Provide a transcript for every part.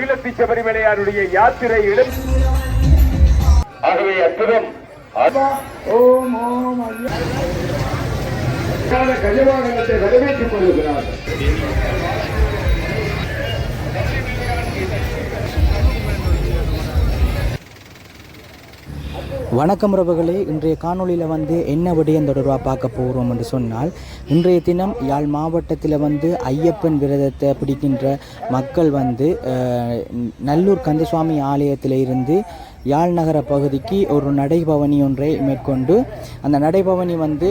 ஈழத்தி சபரிமலையாருடைய யாத்திரை இடம். ஆகவே அற்புதம். ஓம் ஓம் ஐயா கஜவாகனத்தை வரவேற்றுக் கொள்கிறார்கள். வணக்கம் உறவுகளே இன்றைய காணொளியில் வந்து என்ன விடயம் தொடர்பாக பார்க்க போகிறோம் என்று சொன்னால் இன்றைய தினம் யாழ் மாவட்டத்தில் வந்து ஐயப்பன் விரதத்தை பிடிக்கின்ற மக்கள் வந்து நல்லூர் கந்தசுவாமி ஆலயத்தில் இருந்து யாழ் நகர பகுதிக்கு ஒரு நடைபவனி ஒன்றை மேற்கொண்டு அந்த நடைபவனி வந்து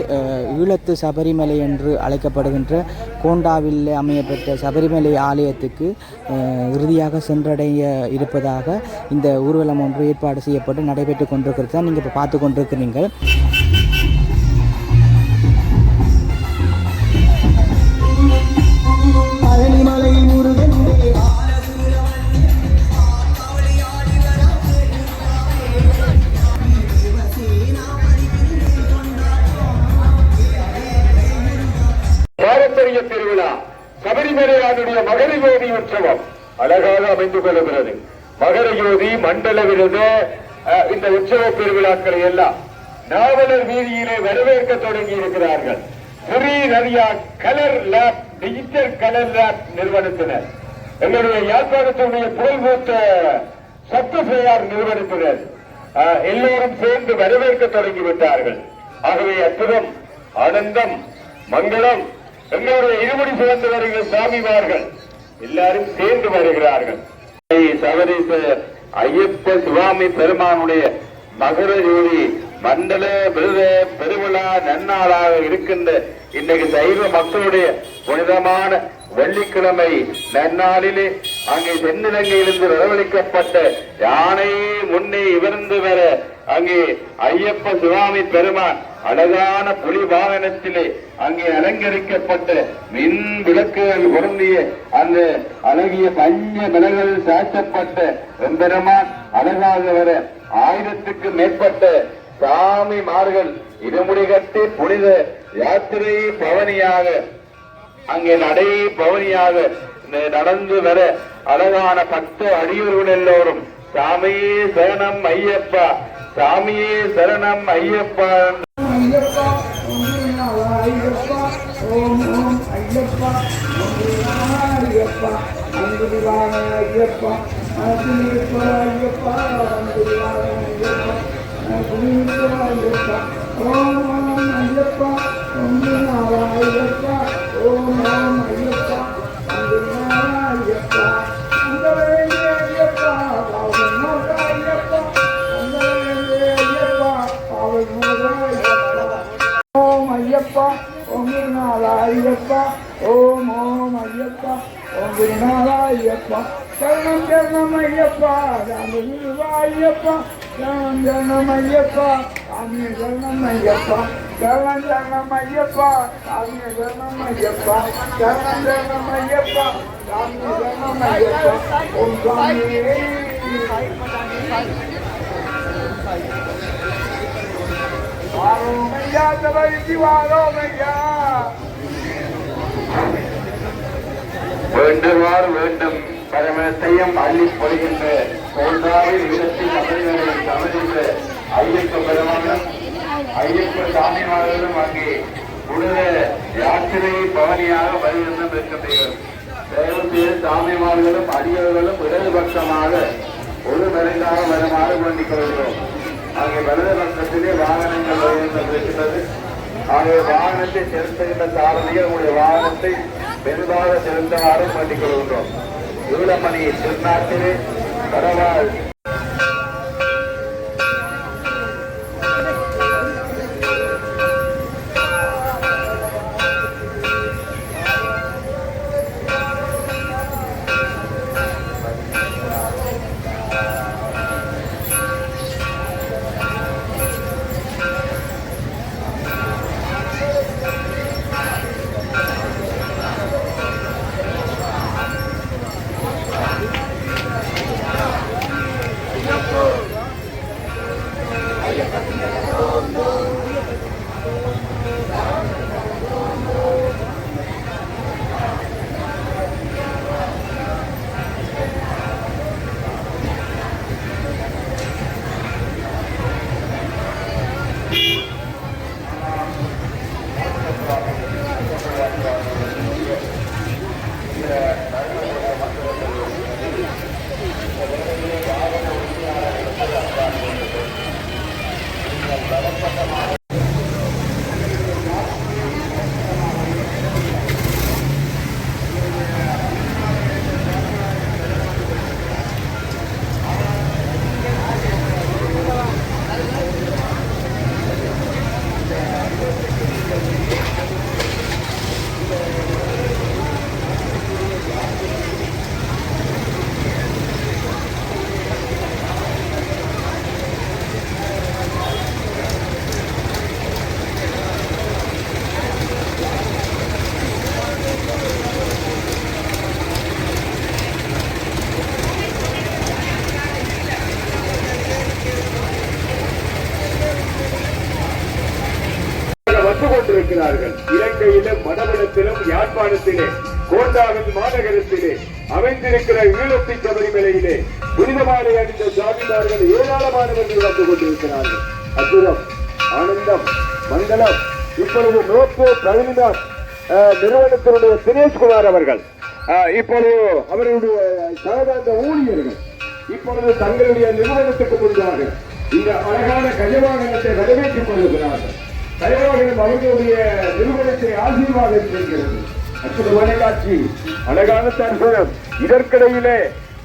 ஈழத்து சபரிமலை என்று அழைக்கப்படுகின்ற கோண்டாவில் அமையப்பெற்ற சபரிமலை ஆலயத்துக்கு இறுதியாக சென்றடைய இருப்பதாக இந்த ஊர்வலம் ஒன்று ஏற்பாடு செய்யப்பட்டு நடைபெற்று கொண்டிருக்கிறது. தான் நீங்கள் இப்போ பார்த்து கொண்டிருக்கிறீங்க சபரிமலையானுடைய மகர ஜோதி உற்சவம் அழகாக அமைந்து கொள்கிறது. மகர ஜோதி மண்டல விருது இந்த உற்சவ பெருவிழாக்களை எல்லாம் நாவலர் வீதியிலே வரவேற்க தொடங்கி இருக்கிறார்கள் Sri Nadia colour lab digital colour lab நிறுவனத்தினர். எங்களுடைய யாழ்ப்பாணத்தினுடைய புகழ்பூத்த சப்தசேயார் நிறுவனத்தினர் எல்லோரும் சேர்ந்து வரவேற்க தொடங்கிவிட்டார்கள். ஆகவே அற்புதம் ஆனந்தம் மங்களம் எங்களுடைய இருமுடி சிறந்து வருகிற சாமிமார்கள் எல்லாரும் சேர்ந்து வருகிறார்கள். சபரீச ஐயப்ப சுவாமி பெருமானுடைய மகர ஜோதி மண்டல விருத பெருவிழா நன்னாளாக இருக்கின்ற இன்றைக்கு சைவ மக்களுடைய புனிதமான வெள்ளிக்கிழமை நன்னாளிலே அங்கே தென்னிலங்கையிலிருந்து வரவழைக்கப்பட்ட யானை முன்னே இவர்ந்து வர அங்கே ஐயப்ப சுவாமி பெருமான் அழகான புலி வாகனத்திலே அங்கே அலங்கரிக்கப்பட்ட மின் விளக்குகள் பொருந்திய அந்த அழகிய பஞ்ச விலகல் சாற்றப்பட்ட எம்பெருமான் அழகாக வர ஆயிரத்துக்கு மேற்பட்ட சாமிமார்கள் இருமுடி கட்டி புனித யாத்திரை பவனியாக அங்கே நடை பவனியாக நடந்து வர அழகான பத்து அடியூர்கள் எல்லோரும் சாமியே சரணம் ஐயப்பா சாமியே சரணம் ஐயப்பா. ஐயப்பா ஓம் ஐயப்பா ஓம் ஓம் ஐயப்பா. ஓம் ஐயப்பா. அன்புடிவான ஐயப்பா. அன்புடிப்பா ஐயப்பா. அன்புடிவான ஐயப்பா. அன்புடிப்பா ஐயப்பா. ஓம் ஓம் ஐயப்பா. ஓம் ஐயப்பா ஓம் ஓம் ஐயப்பா அன்புடிவான ஐயப்பா ஓம் ஓம் ஐயப்பா ஓம் குருநாதா ஐயப்பா சரணம் சரணம் ஐயப்பா ராமகிருவா ஐயப்பா சரணம் சரணம் ஐயப்பா சாமிய சரணம் ஐயப்பா சரணம் சரணம் ஐயப்பா சாமிய சரணம் ஐயப்பா சரணம் சரணம் ஐயப்பா சாமிய சரணம் ஐயப்பா ஓம் சாமியே வாரோமையா தவறிக்கு வாரோமையா வேண்டுமாறு வேண்டும். பரமத்தையும் அள்ளி பொழுகின்ற தோன்றாவை இடத்தில் தமிழர்களை தமிழ்கின்ற ஐயப்ப பெருமானும் ஐயப்ப சாமிமார்களும் அங்கே உலக யாத்திரையை பவனியாக வருகின்ற இருக்கின்றீர்கள் தயவு சாமிமார்களும் அடியவர்களும் இடதுபட்சமாக ஒரு நிறைந்தாக வருமாறு வேண்டிக் கொள்கிறோம். அங்கே வலது பக்கத்திலே வாகனங்கள் வருகின்றது இருக்கின்றது ஆகவே வாகனத்தை செலுத்துகின்ற சாரதிகள் உங்களுடைய வாகனத்தை மெதுவாக செலுத்துமாறு பண்ணிக் கொள்கின்றோம். ஈழமணி திருநாட்டிலே பரவால் Ay, esta tierra es. கொண்டிருக்கிறார்கள் இலங்கையிலும் மடபுலத்திலும் யாழ்ப்பாணத்திலே கோண்டாவின் மாநகரத்திலே அமைந்திருக்கிற ஈழத்தி சபரிமலையிலே புனிதமாலை அணிந்த சாமிமார்கள் ஏராளமானவர்கள் வந்து கொண்டிருக்கிறார்கள். அற்புதம் ஆனந்தம் மங்களம். இப்பொழுது நோக்கு பிரதிநிதார் நிறுவனத்தினுடைய தினேஷ்குமார் அவர்கள் இப்பொழுது அவருடைய சகதாந்த ஊழியர்கள் இப்பொழுது தங்களுடைய நிறுவனத்துக்கு முன்பாக இந்த அழகான கஜவாகனத்தை வரவேற்றுக் கொள்கிறார்கள் தலைவர்கள் அவர்களுடைய நிறுவனத்தை ஆசீர்வாதம் செய்கிறது அற்புதமான காட்சி அழகான இதற்கிடையிலே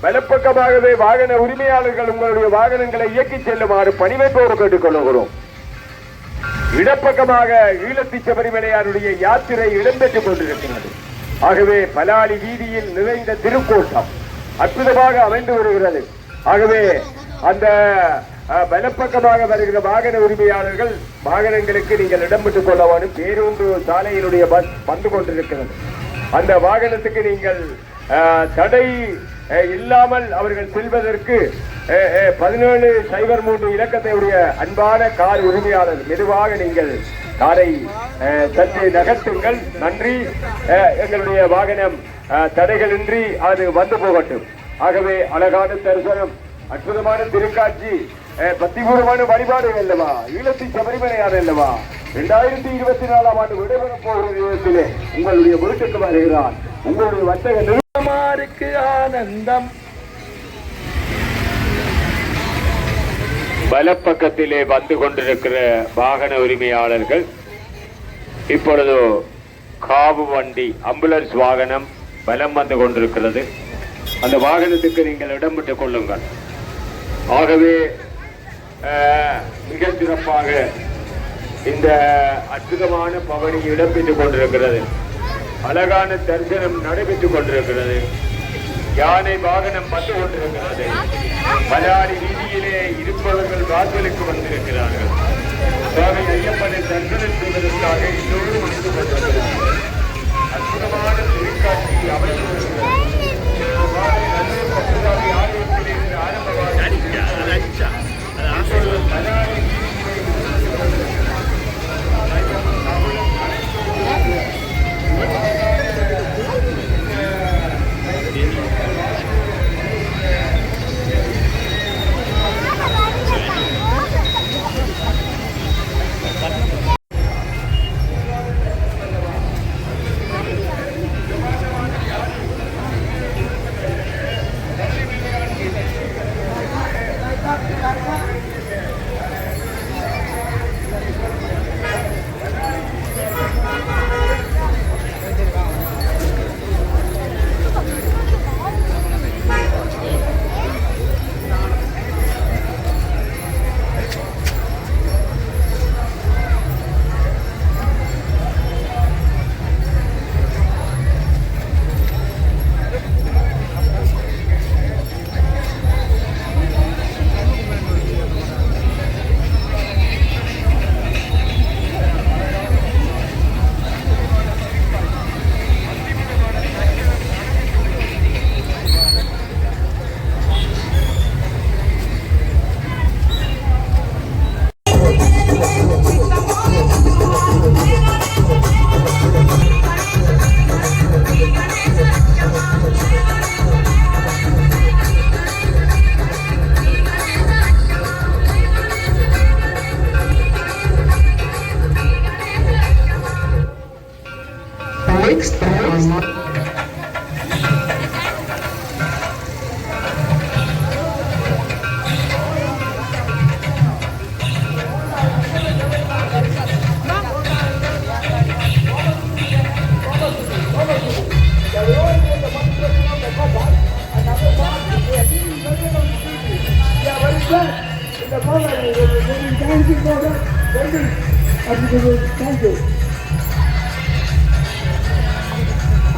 வலப்பக்கமாகவே வாகன உரிமையாளர்கள் உங்களுடைய வாகனங்களை இயக்கிச் செல்லுமாறு பணிவைப்போடு கேட்டுக்கொள்கிறோம். இடப்பக்கமாக ஈழத்தி சபரிமலையாருடைய யாத்திரை இடம்பெற்றுக் கொண்டிருக்கிறது. ஆகவே பலாலி வீதியில் நிறைந்த திருக்கூட்டம் அற்புதமாக அமைந்து வருகிறது. ஆகவே அந்த வலப்பக்கமாக வருகிற வாகன உரிமையாளர்கள் வாகனங்களுக்கு நீங்கள் இடம் பெற்றுக் கொள்ள வேண்டும் பேருந்து சாலையினுடைய பஸ் வந்து கொண்டிருக்கிறது. அந்த வாகனத்துக்கு நீங்கள் தடை இல்லாமல் அவர்கள் செல்வதற்கு பதினேழு சைபர் மூன்று இலக்கத்தை உடைய அன்பான கார் உரிமையாளர் மெதுவாக நீங்கள் காரை சற்று நகர்த்துங்கள். நன்றி. எங்களுடைய வாகனம் தடைகளின்றி அது வந்து போகட்டும். ஆகவே அழகான தரிசனம் அற்புதமான திருக்காட்சி பக்திபூர்வமான வழிபாடு அல்லவா ஈழத்தி சபரிமலையார் அல்லவா இரண்டாயிரத்தி இருபத்தி நாலாம் ஆண்டு விடைபெறப் போகிற நேரத்திலே உங்களுடைய பொருட்களுக்கு வருகிறார். உங்களுடைய வர்த்தக நிறுவனமாருக்கு ஆனந்தம். வலப்பக்கத்திலே வந்து கொண்டிருக்கிற வாகன உரிமையாளர்கள் இப்பொழுது காவு வண்டி அம்புலன்ஸ் வாகனம் பலம் வந்து கொண்டிருக்கிறது. அந்த வாகனத்துக்கு நீங்கள் இடம் பெற்றுக் கொள்ளுங்கள். ஆகவே மிக சிறப்பாக இந்த அற்புதமான பவனி இடம்பெற்றுக் கொண்டிருக்கிறது. அழகான தரிசனம் நடைபெற்றுக் கொண்டிருக்கிறது. யானை வாகனம் வந்து கொண்டிருக்கிறது. மலையாளி வீதியிலே இருப்பவர்கள் வாசலுக்கு வந்திருக்கிறார்கள். சுவாமி ஐயப்பனை தரிசனம் செய்வதற்காக எல்லோரும் வந்து கொண்டிருக்கிறார்கள். அற்புதமான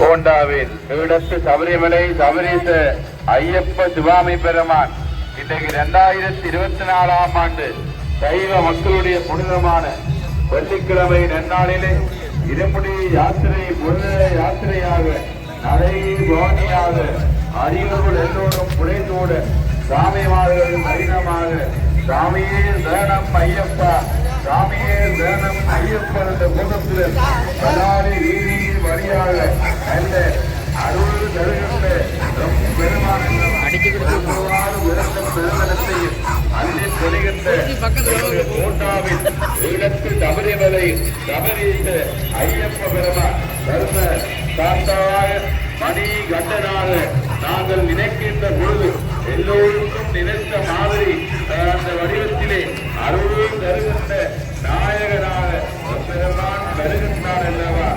கோண்டாவில் ஈழத்து சபரிமலை சபரீச ஐயப்ப சிவாமி பெருமான். இன்றைக்கு இரண்டாயிரத்தி இருபத்தி நாலாம் ஆண்டு சைவ மக்களுடைய புனிதமான வெள்ளிக்கிழமை நன்னாளிலே இருமுடி யாத்திரை புனித யாத்திரையாக நடை பவனியாக அரியர்கள் எல்லோரும் புனைந்தோடு சாமிமார்கள் நளினமாக சாமியே சரணம் ஐயப்பா சாமியே வேணும் ஐயப்பன் என்ற கூட்டத்தில் பலாரி வீதியில் வழியாக அல்ல அறுபது தருகின்ற பெருமான விளக்கம் பெருமனத்தையும் அள்ளி பொழிகின்ற கோட்டாவின் ஈழத்து தபரிவதை தபரித்த ஐயப்ப பெருமா தர்ம சாந்தாவாக மணி கண்டனாக நாங்கள் நினைக்கின்ற பொழுது எல்லோருக்கும் நினைத்த மாதிரி அந்த வடிவத்திலே அருள் தருகின்ற நாயகனாக பெருமான் வருகின்றார் அல்லவா